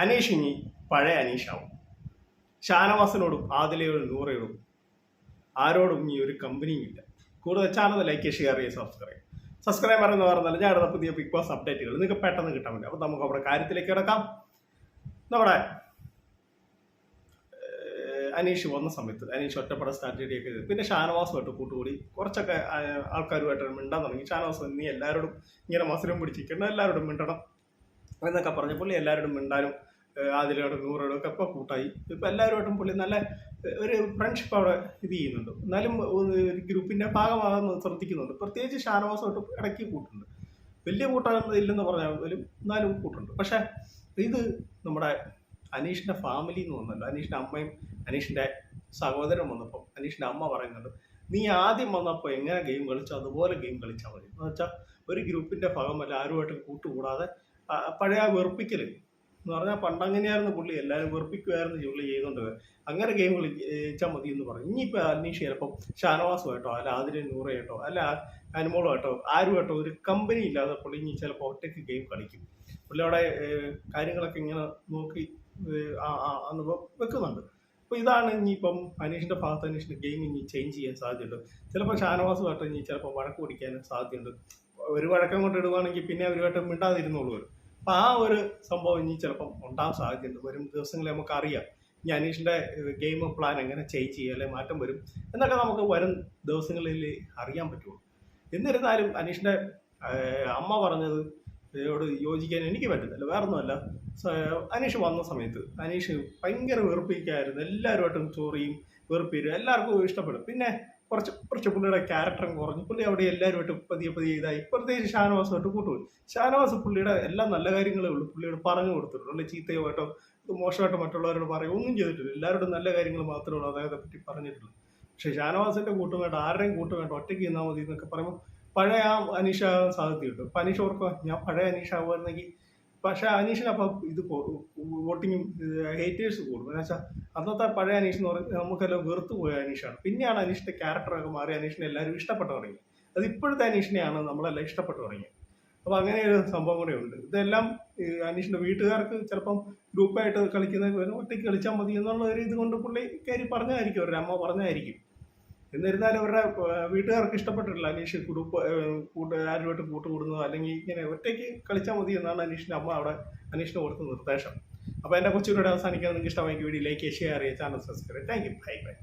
അനീഷ് ഇനി പഴയ അനീഷാവും. ഷാനവാസിനോടും ആദിലയോടും നൂറയോടും ആരോടും ഇനി ഒരു കമ്പനിയും ഇല്ല. കൂടുതൽ ചാനൽ ലൈക്ക് ഷെയർ ചെയ്യുക സബ്സ്ക്രൈബ് സബ്സ്ക്രൈബർ എന്ന് പറഞ്ഞാൽ ഞാൻ അടുത്ത പുതിയ ബിഗ് ബോസ് അപ്ഡേറ്റുകൾ നിങ്ങൾക്ക് പെട്ടെന്ന് കിട്ടാൻ പറ്റും അപ്പോൾ നമുക്ക് അവിടെ കാര്യത്തിലേക്ക് കിടക്കാം. നമ്മുടെ അനീഷ് വന്ന സമയത്ത് അനീഷ് ഒറ്റപ്പെട സ്ട്രാറ്റജിയൊക്കെ ചെയ്തു. പിന്നെ ഷാനവാസുമായിട്ട് കൂട്ടുകൂടി. കുറച്ചൊക്കെ ആൾക്കാരുമായിട്ട് മിണ്ടാൻ തുടങ്ങി. ഷാനവാസ് നീ എല്ലാവരോടും ഇങ്ങനെ മസിലും പിടിച്ചിരിക്കണം എല്ലാവരോടും മിണ്ടണം. എന്നൊക്കെ പറഞ്ഞ് പുള്ളി എല്ലാവരോടും മിണ്ടാനും ആദിലയോടും നൂറോടും ഒക്കെ ഇപ്പോൾ കൂട്ടായി. ഇപ്പോൾ എല്ലാവരുമായിട്ടും പുള്ളി നല്ല ഒരു ഫ്രണ്ട്ഷിപ്പ് അവിടെ ഇത് ചെയ്യുന്നുണ്ട്. എന്നാലും ഗ്രൂപ്പിന്റെ ഭാഗമാകാൻ ശ്രദ്ധിക്കുന്നുണ്ട്. പ്രത്യേകിച്ച് ഷാനവാസമായിട്ട് ഇടയ്ക്ക് കൂട്ടുണ്ട്. വലിയ കൂട്ടം ഇല്ലെന്ന് പറഞ്ഞാൽ പോലും എന്നാലും കൂട്ടുണ്ട്. പക്ഷേ ഇത് നമ്മുടെ അനീഷിന്റെ ഫാമിലി എന്ന് വന്നല്ലോ. അനീഷിന്റെ അമ്മയും അനീഷിന്റെ സഹോദരൻ വന്നപ്പോൾ അനീഷിന്റെ അമ്മ പറയുന്നുണ്ട് നീ ആദ്യം വന്നപ്പോൾ എങ്ങനെ ഗെയിം കളിച്ചോ? അതുപോലെ ഗെയിം കളിച്ചാൽ മതി. എന്ന് വെച്ചാൽ ഒരു ഗ്രൂപ്പിന്റെ ഭാഗമല്ല ആരുമായിട്ടും കൂട്ടുകൂടാതെ പഴയ ആ വെറുപ്പിക്കൽ എന്ന് പറഞ്ഞാൽ പണ്ടങ്ങനെയായിരുന്നു പുള്ളി. എല്ലാവരും വെറുപ്പിക്കുമായിരുന്നു പുള്ളി ചെയ്തുകൊണ്ട് അങ്ങനെ ഗെയിം കളിച്ചാൽ മതി എന്ന് പറഞ്ഞു. ഇനിയിപ്പോൾ അനീഷ് ചിലപ്പം ഷാനവാസുമായിട്ടോ അല്ല ആതിര നൂറയായിട്ടോ അല്ല അനുമോളുമായിട്ടോ ആരുമായിട്ടോ ഒരു കമ്പനി ഇല്ലാതെ പുള്ളി ഇനി ചിലപ്പോൾ ഒറ്റയ്ക്ക് ഗെയിം കളിക്കും. പുള്ളി അവിടെ കാര്യങ്ങളൊക്കെ ഇങ്ങനെ നോക്കി അന്ന് വെക്കുന്നുണ്ട്. അപ്പോൾ ഇതാണ് ഇനിയിപ്പം അനീഷിന്റെ ഭാഗത്ത് അനീഷിന്റെ ഗെയിം ഇനി ചേഞ്ച് ചെയ്യാൻ സാധ്യതയുണ്ട്. ചിലപ്പോൾ ഷാനവാസുമായിട്ട് ഇനി ചിലപ്പോൾ വഴക്ക് പിടിക്കാനും സാധ്യതയുണ്ട്. ഒരു വഴക്കം കൊണ്ട് ഇടുവാണെങ്കിൽ പിന്നെ അവരുമായിട്ട് മിണ്ടാതിരുന്നുള്ളൂ അപ്പം ആ ഒരു സംഭവം ഇനി ചിലപ്പം ഉണ്ടാകാൻ സാധ്യതയുണ്ട്. വരും ദിവസങ്ങളിൽ നമുക്ക് അറിയാം. ഇനി അനീഷിന്റെ ഗെയിം പ്ലാൻ എങ്ങനെ ചേഞ്ച് ചെയ്യുക അല്ലെങ്കിൽ മാറ്റം വരും എന്നൊക്കെ നമുക്ക് വരും ദിവസങ്ങളിൽ അറിയാൻ പറ്റുള്ളൂ. എന്നിരുന്നാലും അനീഷിന്റെ അമ്മ പറഞ്ഞത് ോട് യോജിക്കാൻ എനിക്ക് പറ്റുന്നില്ല വേറൊന്നുമല്ല. അനീഷ് വന്ന സമയത്ത് അനീഷ് ഭയങ്കര വെറുപ്പിക്കായിരുന്നു. എല്ലാവരുമായിട്ടും ചോറിയും വെറുപ്പീരും എല്ലാവർക്കും ഇഷ്ടപ്പെടും. പിന്നെ കുറച്ച് കുറച്ച് പുള്ളിയുടെ ക്യാരക്ടറും കുറഞ്ഞു. പുള്ളി അവിടെ എല്ലാവരുമായിട്ട് പതിയെ പതിയെ ഇതായി. പ്രത്യേകിച്ച് ഷാനവാസുമായിട്ട് കൂട്ടുപോയി. ഷാനവാസ് പുള്ളിയുടെ എല്ലാ നല്ല കാര്യങ്ങളേ ഉള്ളൂ. പുള്ളിയോട് പറഞ്ഞു കൊടുത്തിട്ടുള്ളൂ അല്ലെ ചീത്തയുമായിട്ടോ ഇത് മോശമായിട്ടോ മറ്റുള്ളവരോട് പറയും. ഒന്നും ചെയ്തിട്ടില്ല. എല്ലാവരോടും നല്ല കാര്യങ്ങൾ മാത്രമേ ഉള്ളൂ. അദ്ദേഹത്തെ പറ്റി പറഞ്ഞിട്ടുള്ളൂ പക്ഷേ ഷാനവാസിന്റെ കൂട്ടും വേണ്ട ആരുടെയും കൂട്ടും വേണ്ട ഒറ്റയ്ക്ക് നിന്നാൽ മതി എന്നൊക്കെ പറയുമ്പോൾ പഴയ ആ അനീഷ ആകാൻ സാധ്യതയുണ്ട്. അപ്പം അനീഷ് ഓർക്കുക ഞാൻ പഴയ അനീഷ ആവുമായിരുന്നെങ്കിൽ പക്ഷേ അനീഷിന് അപ്പം ഇത് വോട്ടിങ്ങും ഹേറ്റേഴ്സ് കൂടും. എന്ന് വെച്ചാൽ അന്നത്തെ പഴയ അനീഷ് എന്ന് പറഞ്ഞാൽ നമുക്കെല്ലാം വെറുത്തു പോയ അനീഷാണ്. പിന്നെയാണ് അനീഷിന്റെ ക്യാരക്ടറൊക്കെ മാറി അനീഷിനെ എല്ലാവരും ഇഷ്ടപ്പെട്ടു തുടങ്ങി. അത് ഇപ്പോഴത്തെ അനീഷിനെയാണ് നമ്മളെല്ലാം ഇഷ്ടപ്പെട്ടു തുടങ്ങിയത്. അപ്പോൾ അങ്ങനെ ഒരു സംഭവം കൂടെ ഉണ്ട്. ഇതെല്ലാം അനീഷിന്റെ വീട്ടുകാർക്ക് ചിലപ്പം ഗ്രൂപ്പായിട്ട് കളിക്കുന്ന ഒറ്റയ്ക്ക് കളിച്ചാൽ മതി എന്നുള്ള ഒരു ഇത് കൊണ്ട് പുള്ളി കയറി പറഞ്ഞായിരിക്കും. അവരുടെ അമ്മ പറഞ്ഞായിരിക്കും. എന്നിരുന്നാലും അവരുടെ വീട്ടുകാർക്ക് ഇഷ്ടപ്പെട്ടിട്ടില്ല അനീഷ് ഗ്രൂപ്പ് കൂട്ടുകാരുമായിട്ട് കൂട്ടുകൂടുന്നതോ അല്ലെങ്കിൽ ഇങ്ങനെ ഒറ്റയ്ക്ക് കളിച്ചാൽ മതി എന്നാണ് അനീഷിന്റെ അമ്മ അവിടെ അനീഷിന് കൊടുത്ത നിർദ്ദേശം. അപ്പോൾ എന്റെ കൊച്ചുകൂടെ അവസാനിക്കാൻ നിങ്ങൾക്ക് ഇഷ്ടമായി വീഡിയോ ലൈക്ക് ഷെയർ ചെയ്യുക channel subscribe thank you bye bye